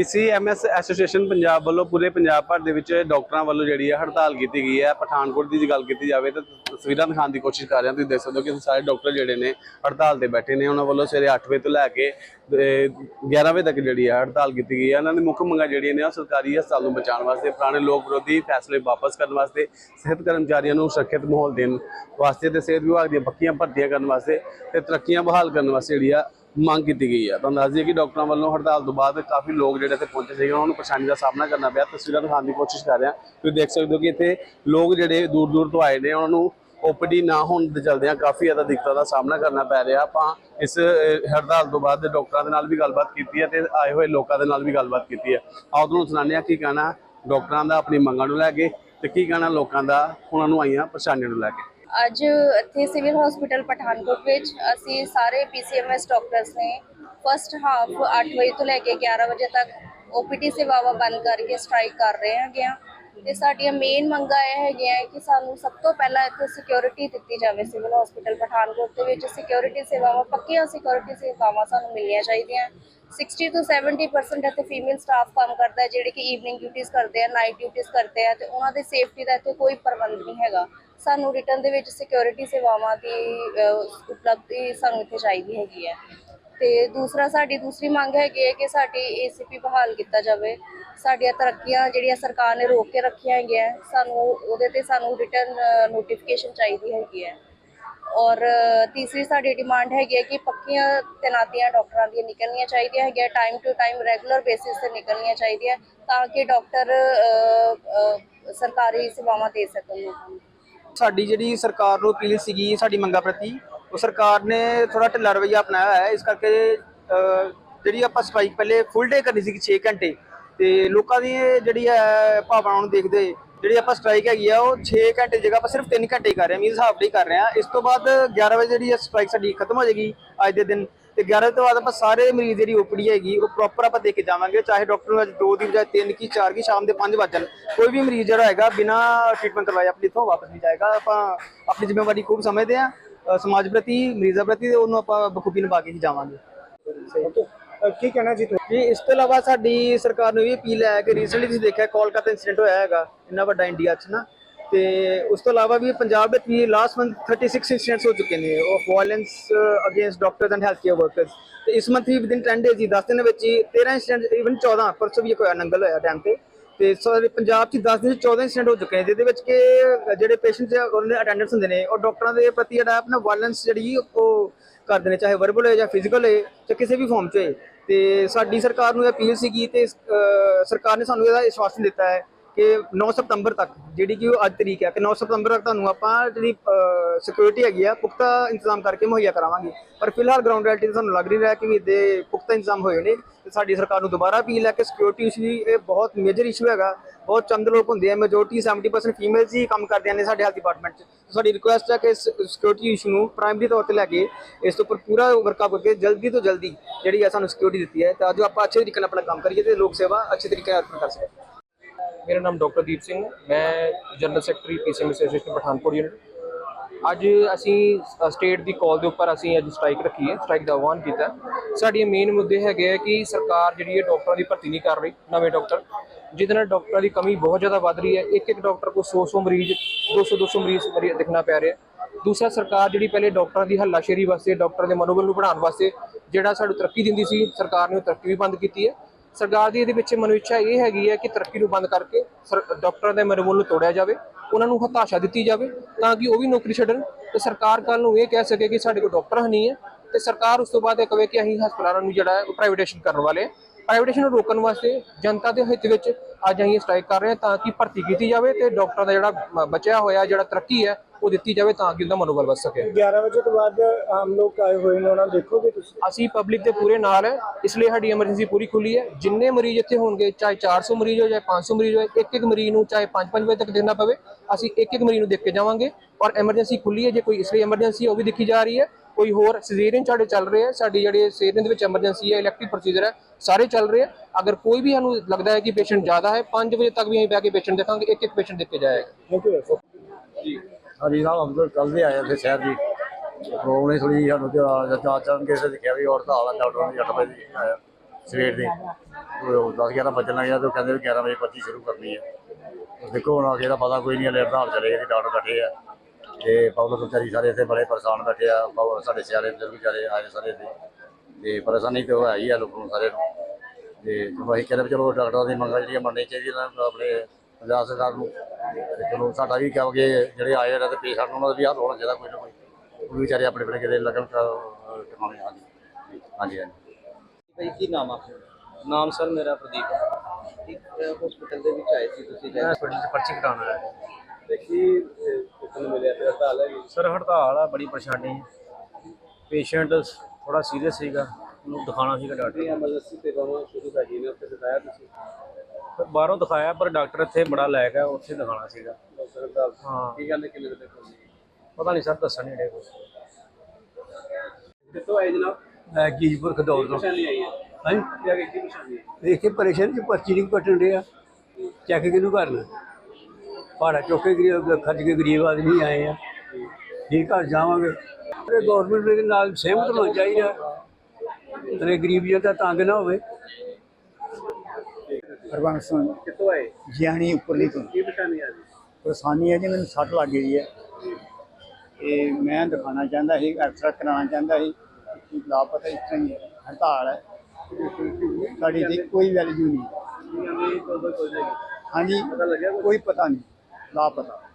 PCMS association Punjab ਵੱਲੋਂ ਪੂਰੇ ਪੰਜਾਬ ਭਰ ਦੇ ਵਿੱਚ ਡਾਕਟਰਾਂ ਵੱਲੋਂ ਜਿਹੜੀ ਹੈ ਹੜਤਾਲ ਕੀਤੀ ਗਈ ਹੈ। ਪਠਾਨਕੋਟ ਦੀ ਜੇ ਗੱਲ ਕੀਤੀ ਜਾਵੇ ਤਾਂ ਤਸਵੀਰਾਂ ਦਿਖਾਉਣ ਦੀ ਕੋਸ਼ਿਸ਼ ਕਰ ਰਹੇ ਹਾਂ। ਤੁਸੀਂ ਦੇਖ ਸਕਦੇ ਹੋ ਕਿ ਸਾਰੇ ਡਾਕਟਰ ਜਿਹੜੇ ਨੇ ਹੜਤਾਲ ਤੇ ਬੈਠੇ ਨੇ। ਉਹਨਾਂ ਵੱਲੋਂ ਸਵੇਰੇ 8 ਵਜੇ ਤੋਂ ਲੈ ਕੇ ਅਹ, 11 ਵਜੇ ਤੱਕ ਜਿਹੜੀ ਹੈ ਹੜਤਾਲ ਕੀਤੀ ਗਈ ਹੈ। ਇਹਨਾਂ ਦੀ ਮੁੱਖ ਮੰਗਾਂ ਜਿਹੜੀਆਂ ਨੇ ਉਹ ਸਰਕਾਰੀ ਹਸਪਤਾਲ ਨੂੰ ਬਚਾਉਣ ਵਾਸਤੇ ਪੁਰਾਣੇ ਲੋਕ ਵਿਰੋਧੀ ਫੈਸਲੇ ਵਾਪਸ ਕਰਨ ਵਾਸਤੇ ਸਿਹਤ ਕਰਮਚਾਰੀਆਂ ਨੂੰ ਸੁਰੱਖਿਅਤ ਮਾਹੌਲ ਦੇਣ ਵਾਸਤੇ ਤੇ ਸਿਹਤ ਵਿਭਾਗ ਦੀਆਂ ਪੱਕੀਆਂ ਭਰਤੀਆਂ ਕਰਨ ਵਾਸਤੇ ਤੇ ਤਰੱਕੀਆਂ ਬਹਾਲ ਕਰਨ ਵਾਸਤੇ ਜਿਹੜੀ ਆ ਮੰਗ ਕੀਤੀ ਗਈ ਹੈ ਤੁਹਾਨੂੰ ਦੱਸ ਦਈਏ ਕਿ ਡਾਕਟਰਾਂ ਵੱਲੋਂ ਹੜਤਾਲ ਤੋਂ ਬਾਅਦ ਕਾਫੀ ਲੋਕ ਜਿਹੜੇ ਇੱਥੇ ਪਹੁੰਚੇ ਸੀਗੇ, ਉਹਨਾਂ ਨੂੰ ਪਰੇਸ਼ਾਨੀ ਦਾ ਸਾਹਮਣਾ ਕਰਨਾ ਪਿਆ। ਤਸਵੀਰਾਂ ਦਿਖਾਉਣ ਦੀ ਕੋਸ਼ਿਸ਼ ਕਰ ਰਿਹਾ। ਤੁਸੀਂ ਦੇਖ ਸਕਦੇ ਹੋ ਕਿ ਇੱਥੇ ਲੋਕ ਜਿਹੜੇ ਦੂਰ ਦੂਰ ਤੋਂ ਆਏ ਨੇ, ਉਹਨਾਂ ਨੂੰ ਓਪੀਡੀ ਨਾ ਹੋਣ ਦੇ ਚਲਦਿਆਂ ਕਾਫੀ ਜ਼ਿਆਦਾ ਦਿੱਕਤਾਂ ਦਾ ਸਾਹਮਣਾ ਕਰਨਾ ਪੈ ਰਿਹਾ। ਆਪਾਂ ਇਸ ਹੜਤਾਲ ਤੋਂ ਬਾਅਦ ਡਾਕਟਰਾਂ ਦੇ ਨਾਲ ਵੀ ਗੱਲਬਾਤ ਕੀਤੀ ਹੈ ਤੇ ਆਏ ਹੋਏ ਲੋਕਾਂ ਦੇ ਨਾਲ ਵੀ ਗੱਲਬਾਤ ਕੀਤੀ ਹੈ। ਆਓ ਤੁਹਾਨੂੰ ਸੁਣਾਉਂਦੇ ਹਾਂ ਕੀ ਕਹਿਣਾ ਡਾਕਟਰਾਂ ਦਾ, ਆਪਣੀ ਮੰਗਾਂ ਨੂੰ ਲੈ ਕੇ ਤੇ ਕੀ ਕਹਿਣਾ ਲੋਕਾਂ ਦਾ, ਉਹਨਾਂ ਨੂੰ ਆਈਆਂ ਪਰੇਸ਼ਾਨੀਆਂ ਨੂੰ ਲੈ ਕੇ। ਅੱਜ ਇੱਥੇ ਸਿਵਲ ਹਸਪੀਟਲ ਪਠਾਨਕੋਟ ਵਿੱਚ ਅਸੀਂ ਸਾਰੇ ਪੀਸੀਐਮਐਸ ਡਾਕਟਰਸ ਨੇ ਫਸਟ ਹਾਫ 8 ਵਜੇ ਤੋਂ ਲੈ ਕੇ 11 ਵਜੇ ਤੱਕ ਓਪੀਡੀ ਸੇਵਾਵਾਂ ਬੰਦ ਕਰਕੇ ਸਟ੍ਰਾਈਕ ਕਰ ਰਹੇ ਹੈਗੇ ਆ। ਤੇ ਸਾਡੀਆਂ ਮੇਨ ਮੰਗਾਂ ਇਹ ਹੈਗੀਆਂ ਕਿ ਸਾਨੂੰ ਸਭ ਤੋਂ ਪਹਿਲਾਂ ਇੱਥੇ ਸਿਕਿਉਰਿਟੀ ਦਿੱਤੀ ਜਾਵੇ ਸਿਵਲ ਹਸਪੀਟਲ ਪਠਾਨਕੋਟ ਦੇ ਵਿੱਚ। ਸਿਕਿਉਰਿਟੀ ਸੇਵਾਵਾਂ, ਪੱਕੀਆਂ ਸਿਕਿਉਰਿਟੀ ਸੇਵਾਵਾਂ ਸਾਨੂੰ ਮਿਲਣੀਆਂ ਚਾਹੀਦੀਆਂ। 60 ਤੋਂ 70% ਇੱਥੇ ਫੀਮੇਲ ਸਟਾਫ ਕੰਮ ਕਰਦਾ ਹੈ, ਜਿਹੜੇ ਕਿ ਈਵਨਿੰਗ ਡਿਊਟੀਆਂ ਕਰਦੇ ਆ ਨਾਈਟ ਡਿਊਟੀਆਂ ਕਰਦੇ ਆ ਤੇ ਉਹਨਾਂ ਦੀ ਸੇਫਟੀ ਦਾ ਇੱਥੇ ਕੋਈ ਪ੍ਰਬੰਧ ਨਹੀਂ ਹੈਗਾ। ਸਾਨੂੰ ਰਿਟਰਨ ਦੇ ਵਿੱਚ ਸਿਕਿਉਰਿਟੀ ਸੇਵਾਵਾਂ ਦੀ ਉਪਲਬਧੀ ਸਾਨੂੰ ਇੱਥੇ ਚਾਹੀਦੀ ਹੈਗੀ ਹੈ। ਤੇ ਦੂਸਰਾ, ਸਾਡੀ ਦੂਸਰੀ ਮੰਗ ਹੈਗੀ ਹੈ ਕਿ ਸਾਡੀ ਏਸੀਪੀ ਬਹਾਲ ਕੀਤਾ ਜਾਵੇ। ਸਾਡੀਆਂ ਤਰੱਕੀਆਂ ਜਿਹੜੀਆਂ ਸਰਕਾਰ ਨੇ ਰੋਕ ਕੇ ਰੱਖੀਆਂ ਹੈਗੀਆਂ, ਸਾਨੂੰ ਉਹਦੇ ਤੇ ਸਾਨੂੰ ਰਿਟਰਨ ਨੋਟੀਫਿਕੇਸ਼ਨ ਚਾਹੀਦੀ ਹੈਗੀ ਹੈ। ਔਰ ਤੀਸਰੀ ਸਾਡੀ ਡਿਮਾਂਡ ਹੈਗੀ ਹੈ ਕਿ ਪੱਕੀਆਂ ਤੈਨਾਤੀਆਂ ਡਾਕਟਰਾਂ ਦੀਆਂ ਨਿਕਲਣੀਆਂ ਚਾਹੀਦੀਆਂ ਹੈਗੀਆਂ time to time regular basis ਤੇ ਨਿਕਲਣੀਆਂ ਚਾਹੀਦੀਆਂ ਤਾਂ ਕਿ ਡਾਕਟਰ ਸਰਕਾਰੀ ਸੇਵਾਵਾਂ ਦੇ ਸਕਣ। ਸਾਡੀ ਜਿਹੜੀ ਸਰਕਾਰ ਨੂੰ ਅਪੀਲ ਸੀਗੀ ਸਾਡੀ ਮੰਗਾਂ ਪ੍ਰਤੀ, ਉਹ ਸਰਕਾਰ ਨੇ ਥੋੜਾ ਢਿੱਲਾ ਰਵੱਈਆ ਅਪਣਾਇਆ ਹੈ। ਇਸ ਕਰਕੇ ਜਿਹੜੀ ਆਪਾਂ ਸਟ੍ਰਾਈਕ ਪਹਿਲੇ ਫੁੱਲ ਡੇ ਕਰਨੀ ਸੀ 6 ਘੰਟੇ ਤੇ ਲੋਕਾਂ ਦੀ ਜਿਹੜੀ ਹੈ ਭਾਵਨਾਵਾਂ ਨੂੰ ਦੇਖਦੇ ਜਿਹੜੀ ਆਪਾਂ ਸਟ੍ਰਾਈਕ ਹੈਗੀ ਆ, ਉਹ 6 ਘੰਟੇ ਜਗ੍ਹਾ ਆਪਾਂ ਸਿਰਫ 3 ਘੰਟੇ ਹੀ ਕਰ ਰਹੇ ਹਾਂ ਮੀਨਸ ਹਾਫ ਡੇ ਕਰ ਰਹੇ ਹਾਂ। ਇਸ ਤੋਂ ਬਾਅਦ 11 ਵਜੇ ਜਿਹੜੀ ਸਟ੍ਰਾਈਕ ਸਾਡੀ ਖਤਮ ਹੋ ਜਾਏਗੀ ਅੱਜ ਦੇ ਦਿਨ। ਤੇ 11 ਵਜੇ ਤੋਂ ਬਾਅਦ ਆਪਾਂ ਸਾਰੇ ਮਰੀਜ਼ ਜਿਹੜੀ ਓਪੀਡੀ ਹੈਗੀ, ਉਹ ਪ੍ਰੋਪਰ ਆਪਾਂ ਦੇ ਕੇ ਜਾਵਾਂਗੇ, ਚਾਹੇ ਡਾਕਟਰ ਨੂੰ ਅੱਜ 2 ਦੀ ਬਜਾਏ 3 ਕੀ 4 ਕੀ, ਸ਼ਾਮ ਦੇ 5 ਵਜਣ ਕੋਈ ਵੀ ਮਰੀਜ਼ ਜਿਹੜਾ ਹੈਗਾ, ਬਿਨਾ ਟ੍ਰੀਟਮੈਂਟ ਕਰਵਾਏ ਆਪਣੀ ਇੱਥੋਂ ਵਾਪਸ ਨਹੀਂ ਜਾਏਗਾ। ਆਪਾਂ ਆਪਣੀ ਜ਼ਿੰਮੇਵਾਰੀ ਖੂਬ ਸਮਝਦੇ ਹਾਂ। ਸਮਾਜ ਪ੍ਰਤੀ, ਮਰੀਜ਼ਾਂ ਪ੍ਰਤੀ, ਉਹਨੂੰ ਆਪਾਂ ਬਖੂਬੀ ਨਿਭਾ ਕੇ ਹੀ ਜਾਵਾਂਗੇ। ਕੀ ਕਹਿਣਾ ਜੀ ਤੁਸੀਂ? ਜੀ, ਇਸ ਤੋਂ ਇਲਾਵਾ ਸਾਡੀ ਸਰਕਾਰ ਨੂੰ ਇਹ ਅਪੀਲ ਹੈ ਕਿ ਰੀਸੈਂਟਲੀ ਤੁਸੀਂ ਦੇਖਿਆ ਕੋਲਕਾਤਾ ਇਨਸੀਡੈਂਟ ਹੋਇਆ ਹੈਗਾ, ਇੰਨਾ ਵੱਡਾ ਇੰਡੀਆ 'ਚ ਨਾ। ਤੇ ਉਸ ਤੋਂ ਇਲਾਵਾ ਵੀ ਪੰਜਾਬ ਵਿੱਚ ਵੀ ਲਾਸਟ ਮੰਥ 36 ਇਨਸੀਡੈਂਟਸ ਹੋ ਚੁੱਕੇ ਨੇ of violence against doctors and health care workers ਤੇ ਇਸ ਮੰਥ ਹੀ ਵਿਦਿਨ 10 ਡੇਜ਼ ਹੀ 10 ਦਿਨ ਵਿੱਚ ਹੀ 13 ਇਨਸੀਡੈਂਟ ਇਵਨ 14 ਪਰਸੋਂ ਵੀ ਇੱਕ ਨੰਗਲ ਹੋਇਆ ਟਾਈਮ ਤੇ। ਤੇ ਸਾਰੇ ਪੰਜਾਬ 'ਚ 10 ਦਿਨ 'ਚ 14 ਇਨਸੀਡੈਂਟ ਹੋ ਚੁੱਕੇ ਨੇ, ਜਿਹਦੇ ਵਿੱਚ ਕਿ ਜਿਹੜੇ ਪੇਸ਼ੈਂਟਸ ਉਹਨਾਂ ਦੇ ਅਟੈਂਡੈਂਟਸ ਹੁੰਦੇ ਨੇ, ਉਹ ਡਾਕਟਰਾਂ ਦੇ ਪ੍ਰਤੀ ਜਿਹੜਾ ਆਪਣਾ ਵਾਇਲੈਂਸ ਜਿਹੜੀ ਉਹ ਕਰਦੇ ਨੇ, ਚਾਹੇ ਵਰਬਲ ਹੋਏ ਜਾਂ ਫਿਜ਼ੀਕਲ ਹੋਏ ਜਾਂ ਕਿਸੇ ਵੀ ਫਾਰਮ 'ਚ ਹੋਏ। ਤੇ ਸਾਡੀ ਸਰਕਾਰ ਨੂੰ ਅਪੀਲ ਸੀਗੀ ਤੇ ਅਹ, ਸਰਕਾਰ ਨੇ ਸਾਨੂੰ ਇਹਦਾ ਆਸ਼ਵਾਸਨ ਦਿੱਤਾ ਹੈ। ਕਿ 9 ਸਤੰਬਰ ਤੱਕ, ਜਿਹੜੀ ਕਿ ਉਹ ਅੱਜ ਤਰੀਕ ਹੈ, ਕਿ 9 ਸਤੰਬਰ ਤੱਕ ਤੁਹਾਨੂੰ ਆਪਾਂ ਜਿਹੜੀ ਸਿਕਿਉਰਿਟੀ ਹੈਗੀ ਆ, ਪੁਖਤਾ ਇੰਤਜ਼ਾਮ ਕਰਕੇ ਮੁਹੱਈਆ ਕਰਾਵਾਂਗੇ। ਪਰ ਫਿਲਹਾਲ ਗਰਾਊਂਡ ਰਿਐਲਿਟੀ ਤੇ ਸਾਨੂੰ ਲੱਗ ਨਹੀਂ ਰਿਹਾ ਕਿ ਵੀ ਇਹਦੇ ਪੁਖਤਾ ਇੰਤਜ਼ਾਮ ਹੋਏ ਨੇ, ਤੇ ਸਾਡੀ ਸਰਕਾਰ ਨੂੰ ਦੁਬਾਰਾ ਅਪੀਲ ਹੈ ਕਿ ਸਿਕਿਉਰਿਟੀ ਇਸ਼ੂ ਇਹ ਬਹੁਤ ਮੇਜਰ ਇਸ਼ੂ ਹੈਗਾ। ਬਹੁਤ ਚੰਦ ਲੋਕ ਹੁੰਦੇ ਆ ਮੈਜੋਰਟੀ 70% ਫੀਮੇਲਸ ਹੀ ਕੰਮ ਕਰਦੀਆਂ ਨੇ ਸਾਡੇ ਹੈਲਥ ਡਿਪਾਰਟਮੈਂਟ 'ਚ। ਸਾਡੀ ਰਿਕੁਐਸਟ ਹੈ ਕਿ ਇਸ ਸਿਕਿਉਰਿਟੀ ਇਸ਼ੂ ਨੂੰ ਪ੍ਰਾਇਮਰੀ ਤੌਰ ਤੇ ਲੈ ਕੇ ਇਸ ਤੋਂ ਉੱਪਰ ਪੂਰਾ ਵਰਕਆਪ ਕਰਕੇ ਜਲਦੀ ਤੋਂ ਜਲਦੀ ਜਿਹੜੀ ਆ ਸਾਨੂੰ ਸਿਕਿਉਰਿਟੀ ਦਿੱਤੀ ਹੈ ਤਾਂ ਜੋ ਆਪਾਂ ਅੱਛੇ ਤਰੀਕੇ ਨਾਲ ਆਪਣਾ ਕੰਮ ਕਰੀਏ ਤੇ ਲੋਕ ਸੇਵਾ ਅੱਛੇ ਤਰੀਕੇ ਨਾਲ ਅਰਪਣ ਕਰ ਸਕੀਏ ਮੇਰਾ ਨਾਮ ਡਾਕਟਰ ਦੀਪ ਸਿੰਘ, ਮੈਂ general secretary PCM association Pathankot unit ਅੱਜ ਅਸੀਂ ਸਟੇਟ ਦੀ ਕਾਲ ਦੇ ਉੱਪਰ ਅਸੀਂ ਅੱਜ ਸਟ੍ਰਾਈਕ ਰੱਖੀ ਹੈ, ਸਟ੍ਰਾਈਕ ਦਾ ਆਹਵਾਨ ਕੀਤਾ ਹੈ। ਮੇਨ ਮੁੱਦੇ ਹੈਗੇ ਆ ਕਿ ਸਰਕਾਰ ਜਿਹੜੀ ਹੈ ਡਾਕਟਰਾਂ ਦੀ ਭਰਤੀ ਨਹੀਂ ਕਰ ਰਹੀ, ਨਵੇਂ ਡਾਕਟਰ। ਜਿਹਦੇ ਨਾਲ ਡਾਕਟਰਾਂ ਦੀ ਕਮੀ ਬਹੁਤ ਜ਼ਿਆਦਾ ਵੱਧ ਰਹੀ ਹੈ। ਇੱਕ ਇੱਕ ਡਾਕਟਰ ਕੋਲ 100 100 ਮਰੀਜ਼ 200 200 ਮਰੀਜ਼ ਮਰੀਜ਼ ਦਿਖਣਾ ਪੈ ਰਿਹਾ ਦੂਸਰਾ, ਸਰਕਾਰ ਜਿਹੜੀ ਪਹਿਲੇ ਡਾਕਟਰਾਂ ਦੀ ਹੱਲਾਸ਼ੇਰੀ ਵਾਸਤੇ, ਡਾਕਟਰਾਂ ਦੇ ਮਨੋਬਲ ਨੂੰ ਵਧਾਉਣ ਵਾਸਤੇ ਜਿਹੜਾ ਸਾਨੂੰ ਤਰੱਕੀ ਦਿੰਦੀ ਸੀ, ਸਰਕਾਰ ਨੇ ਉਹ ਤਰੱਕੀ ਵੀ ਬੰਦ ਕੀਤੀ ਹੈ। ਸਰਕਾਰ ਦੀ ਇਹਦੇ ਪਿੱਛੇ ਮਨੋਇੱਛਾ ਇਹ ਹੈਗੀ ਹੈ ਕਿ ਤਰੱਕੀ ਨੂੰ ਬੰਦ ਕਰਕੇ ਸਰ- ਡਾਕਟਰਾਂ ਦੇ ਮਨੋਬਲ ਨੂੰ ਤੋੜਿਆ ਜਾਵੇ, ਉਹਨਾਂ ਨੂੰ ਹਤਾਸ਼ਾ ਦਿੱਤੀ ਜਾਵੇ ਤਾਂ ਕਿ ਉਹ ਵੀ ਨੌਕਰੀ ਛੱਡਣ। ਤੇ ਸਰਕਾਰ ਕੱਲ ਨੂੰ ਇਹ ਕਹਿ ਸਕੇ ਕਿ ਸਾਡੇ ਕੋਲ ਡਾਕਟਰ ਨਹੀਂ ਹੈ ਤੇ ਸਰਕਾਰ ਉਸ ਤੋਂ ਬਾਅਦ ਇਹ ਕਵੇ ਕਿ ਅਸੀਂ ਹਸਪਤਾਲਾਂ ਨੂੰ ਜਿਹੜਾ ਹੈ ਉਹ ਪ੍ਰਾਈਵੇਟੇਸ਼ਨ ਕਰਨ ਵਾਲੇ ਹਾਂ। ਪ੍ਰਾਈਵੇਟੇਸ਼ਨ ਨੂੰ ਰੋਕਣ ਵਾਸਤੇ ਜਨਤਾ ਦੇ ਹਿੱਤ ਵਿੱਚ ਅੱਜ ਅਸੀਂ ਸਟ੍ਰਾਈਕ ਕਰ ਰਹੇ ਹਾਂ ਤਾਂ ਕਿ ਭਰਤੀ ਕੀਤੀ ਜਾਵੇ ਤੇ ਡਾਕਟਰਾਂ ਦਾ ਜਿਹੜਾ ਬਚਿਆ ਹੋਇਆ ਜਿਹੜਾ ਤਰੱਕੀ ਹੈ ਉਹ ਦਿੱਤੀ ਜਾਵੇ ਤਾਂ ਕਿ ਉਹਦਾ ਮਨੋਬਲ ਵੱਧ ਸਕੇ। 11 ਵਜੇ ਤੋਂ ਬਾਅਦ ਆਮ ਲੋਕ ਆਏ ਹੋਏ ਨੇ ਉਹਨਾਂ ਦੇਖੋਗੇ ਤੁਸੀਂ? ਅਸੀਂ ਪਬਲਿਕ ਦੇ ਪੂਰੇ ਨਾਲ ਹੈ ਇਸ ਲਈ ਸਾਡੀ ਐਮਰਜੈਂਸੀ ਪੂਰੀ ਖੁੱਲੀ ਹੈ। ਜਿੰਨੇ ਮਰੀਜ਼ ਇੱਥੇ ਹੋਣਗੇ ਚਾਹੇ 400 ਮਰੀਜ਼ ਹੋ ਚਾਹੇ 500 ਮਰੀਜ਼ ਹੋਏ ਇੱਕ ਇੱਕ ਮਰੀਜ਼ ਨੂੰ ਚਾਹੇ 5-5 ਵਜੇ ਤੱਕ ਦੇਖਣਾ ਪਵੇ ਅਸੀਂ ਇੱਕ ਇੱਕ ਮਰੀਜ਼ ਨੂੰ ਦੇਖ ਕੇ ਜਾਵਾਂਗੇ। ਔਰ ਐਮਰਜੈਂਸੀ ਖੁੱਲੀ ਹੈ ਜੇ ਕੋਈ ਇਸ ਲਈ ਐਮਰਜੈਂਸੀ ਉਹ ਵੀ ਦੇਖੀ ਜਾ ਰਹੀ ਹੈ। ਕੋਈ ਹੋਰ ਸਿਜ਼ੇਰੀਅਨ ਸਾਡੇ ਚੱਲ ਰਹੇ ਹੈ ਸਾਡੀ ਜਿਹੜੀ ਸਿਜ਼ੇਰੀਅਨ ਦੇ ਵਿੱਚ ਐਮਰਜੈਂਸੀ ਹੈ ਇਲੈਕਟਿਵ ਪ੍ਰੋਸੀਜਰ ਹੈ ਸਾਰੇ ਚੱਲ ਰਹੇ ਹੈ ਅਗਰ ਕੋਈ ਵੀ ਸਾਨੂੰ ਲੱਗਦਾ ਹੈ ਕਿ ਪੇਸ਼ੈਂਟ ਜ਼ਿਆਦਾ ਹੈ 5 ਵਜੇ ਤੱਕ ਵੀ ਅਸੀਂ ਬਹਿ ਕੇ ਪੇਸ਼ੈਂਟ ਦੇਖਾਂਗੇ ਇੱਕ ਇੱਕ ਪੇਸ਼ੈਂਟ ਦੇਖ ਕੇ ਜਾਏਗਾ ਥੈਂਕ ਯੂ ਸਰ ਹਾਂਜੀ ਸਾਹਿਬ ਤਾਂ ਕੱਲ ਦੇ ਆਏ थे ਸ਼ਹਿਰ ਦੀ ਪ੍ਰੋਬਲਮ ਥੋੜੀ ਸਾਨੂੰ ਤੇ ਚਾਰ ਚਾਰ ਕੇ ਦੇਖਿਆ ਵੀ ਔਰ ਹਾਲ ਡਾਕਟਰ ਨੇ 8 ਵਜੇ ਆਇਆ ਸਵੇਰ ਦੇ। 10 11 ਵਜਣ ਲੱਗਿਆ ਤੇ ਉਹ ਕਹਿੰਦੇ ਵੀ 11 ਵਜੇ ਪਰਚੀ ਸ਼ੁਰੂ ਕਰਨੀ ਹੈ ਤੇ ਦੇਖੋ ਹੁਣ ਅੱਗੇ ਦਾ ਪਤਾ ਕੋਈ ਨਹੀਂ ਹਲੇ ਹੜਤਾਲ ਚਲੇ ਡਾਕਟਰ ਬੈਠੇ ਆ। ਤੇ ਪਬਲਿਕ ਵਿਚਾਰੀ ਸਾਰੇ ਇੱਥੇ ਬੜੇ ਪਰੇਸ਼ਾਨ ਬੈਠੇ ਆ ਪਬ- ਸਾਡੇ ਸਿਆਰੇ ਬਜ਼ੁਰਗ ਵਿਚਾਰੇ ਆਏ ਸਾਰੇ ਇੱਥੇ। ਤੇ ਪਰੇਸ਼ਾਨੀ ਤੇ ਉਹ ਹੈ ਹੀ ਆ ਲੋਕਾਂ ਨੂੰ ਸਾਰੇ ਨੂੰ। ਤੇ ਅਸੀਂ ਕਹਿੰਦੇ ਵੀ ਚਲੋ ਡਾਕਟਰਾਂ ਦੀ ਮੰਗਾਂ ਜਿਹੜੀਆਂ ਮੰਨਣੀ ਚਾਹੀਦੀਆਂ ਨੇ ਆਪਣੇ ਪੰਜਾਬ ਸਰਕਾਰ ਨੂੰ। ਤੇ ਚਲੋ ਸਾਡਾ ਵੀ ਕਹੋਗੇ ਜਿਹੜੇ ਆਏ ਨੇ ਤੇ ਪੇਸ਼ੈਂਟ ਉਹਨਾਂ ਦਾ ਵੀ ਹੱਲ ਹੋਣਾ ਚਾਹੀਦਾ ਕੋਈ ਨਾ ਕੋਈ। ਉਹ ਵੀ ਵਿਚਾਰੇ ਆਪਣੇ ਆਪਣੇ ਕਿਤੇ ਲੱਗਣ ਟਿਕਾਣੇ ਹਾਂਜੀ ਹਾਂਜੀ ਹਾਂਜੀ। ਭਾਈ ਕੀ ਨਾਮ ਆ? ਨਾਮ ਸਰ ਮੇਰਾ ਪ੍ਰਦੀਪ ਇੱਕ ਹਸਪੀਟਲ ਦੇ ਵਿੱਚ ਆਏ ਸੀ ਤੁਸੀਂ ਹਸਪੀਟਲ 'ਚ ਪਰਚੀ ਕਟਾਉਣ ਆਇਆ। ਦੇਖੀ ਤੁਹਾਨੂੰ ਮਿਲਿਆ ਤੇ ਹੜਤਾਲ ਹੈ ਸਰ ਹੜਤਾਲ ਆ ਬੜੀ ਪਰੇਸ਼ਾਨੀ। ਹੈ ਪੇਸ਼ੈਂਟ ਥੋੜਾ ਸੀਰੀਅਸ ਸੀਗਾ ਉਹਨੂੰ ਦਿਖਾਉਣਾ ਸੀਗਾ ਡਾਕਟਰ ਐਮਰਜੈਂਸੀ ਸੇਵਾਵਾਂ ਸ਼ੁਰੂ ਕਰ ਨੇ ਉੱਥੇ ਦਿਖਾਇਆ ਤੁਸੀਂ? ਬਾਹਰੋਂ ਦਿਖਾਇਆ ਪਰ ਡਾਕਟਰ ਇੱਥੇ ਬੜਾ ਲੈ ਗਿਆ ਉੱਥੇ ਦਿਖਾਉਣਾ ਸੀਗਾ। ਡਾਕਟਰ ਹਾਂ। ਕੀ ਕਹਿੰਦੇ ਕਿੰਨੇ ਵਜੇ ਤੱਕ ਹੋਣੀ? ਹੈ? ਪਤਾ ਨਹੀਂ ਸਰ ਦੱਸਣ ਨਹੀਂ ਡੇ ਕੁਛ। ਕਿੱਥੋਂ ਆਏ ਜਨਾਬ? ਮੈਂ ਜੀਜਪੁਰ ਖਦੌੜ ਤੋਂ। ਪਰੇਸ਼ਾਨੀ ਆਈ ਹੈ। ਹਾਂਜੀ। ਕੀ ਆਗੇ ਕੀ ਪਰੇਸ਼ਾਨੀ ਹੈ? ਦੇਖ ਪਰੇਸ਼ਾਨ ਚ ਪਰਚੀ ਨਹੀਂ ਕੱਟਣ ਰਿਹਾ ਚੈੱਕ ਕਿਹਨੂੰ ਕਰਨਾ? ਭਾੜਾ ਚੁੱਕ ਕੇ ਗਰੀਬ ਖਰਚ ਕੇ ਗਰੀਬ ਆਦਮੀ ਆਏ ਆ। ਠੀਕ ਘਰ ਜਾਵਾਂਗੇ। ਤੇ ਗਵਰਨਮੈਂਟ ਦੇ ਨਾਲ ਸਹਿਮਤ ਹੋਣਾ ਚਾਹੀਦਾ। ਤੇ ਗਰੀਬ ਜਨਤਾ ਤੰਗ ਨਾ ਹੋਵੇ। ਹਰਬੰਸ ਸਿੰਘ ਕਿੱਥੋਂ ਆਏ? ਜਿਆਣੀ ਉੱਪਰਲੀ ਤੋਂ। ਕੀ ਪਰੇਸ਼ਾਨੀ ਆ ਰਹੀ ਪਰੇਸ਼ਾਨੀ ਹੈ ਜੀ ਮੈਨੂੰ ਸੱਟ ਲੱਗ ਗਈ ਹੈ ਤੇ ਮੈਂ ਦਿਖਾਣਾ ਚਾਹੁੰਦਾ ਸੀ ਐਕਸਰਾ ਕਰਾਉਣਾ ਚਾਹੁੰਦਾ ਸੀ। ਕਿ ਲਾਪਤਾ ਇਸ ਤਰ੍ਹਾਂ ਹੀ ਹੈ ਹੜਤਾਲ ਹੈ। ਸਾਡੀ ਦੀ ਕੋਈ ਵੈਲਿਊ ਨਹੀਂ। ਹਾਂਜੀ? ਕੋਈ ਪਤਾ ਨਹੀਂ। ਲਾਪਤਾ।